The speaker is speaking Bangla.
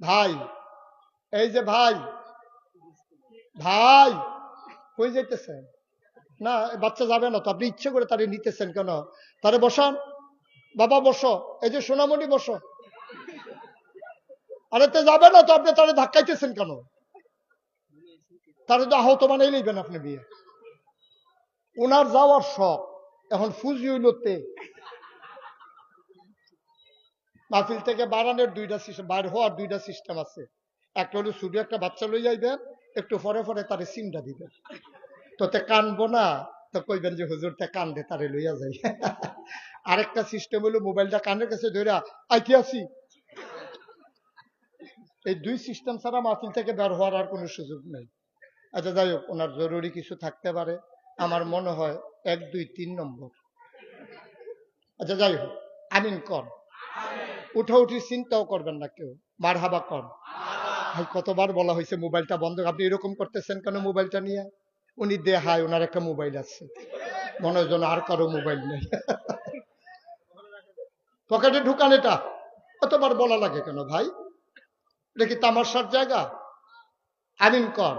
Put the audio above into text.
ভাই, এই যে ভাই ভাই, কই যাইতেছেন? না বাচ্চা যাবে না তো, আপনি ইচ্ছে করে তারে নিতেছেন কেন? তারে বসান। বাবা, বসো। এই যে সোনামণি, বসো। আরে তো যাবে না তো, আপনি তারে ধাক্কাইতেছেন কেন? তারে তো আহত বানাই লইবেন আপনি বিয়ে। ওনার যাওয়ার শখ, এখন ফুজি হইলতে মাহফিল থেকে বাড়ানোর দুইটা সিস্টেম বার হওয়ার দুইটা সিস্টেম আছে। একটা হলো শুধু একটা বাচ্চা লই যাইবেন একটু পরে পরে তারে সিমটা দিবেন। তো তে কানবো না, তো কইবেন যে হুজুর তে কান্দে, তারে লইয়া যাই। আরেকটা সিস্টেম হলো মোবাইলটা কানের কাছে ধরে আইতে আসি এই দুই সিস্টেম ছাড়া মাহফিল থেকে বের হওয়ার আর কোনো সুযোগ নেই। আচ্ছা যাই হোক, ওনার জরুরি কিছু থাকতে পারে। আমার মনে হয় এক, দুই, তিন নম্বর। আচ্ছা যাই হোক, আমিন কর উঠা উঠি চিন্তাও করবেন না কেউ। মার হাবা কর ভাই, কতবার বলা হয়েছে মোবাইলটা বন্ধ আপনি এরকম করতেছেন কেন মোবাইলটা নিয়ে? উনি দে হায় ওনার একটা মোবাইল আছে। মনে হয় আর কারও মোবাইল নেই। পকেটে ঢুকান এটা। কতবার বলা লাগে কেন ভাই? এটা কি তামাশার জায়গা? আমিন কর।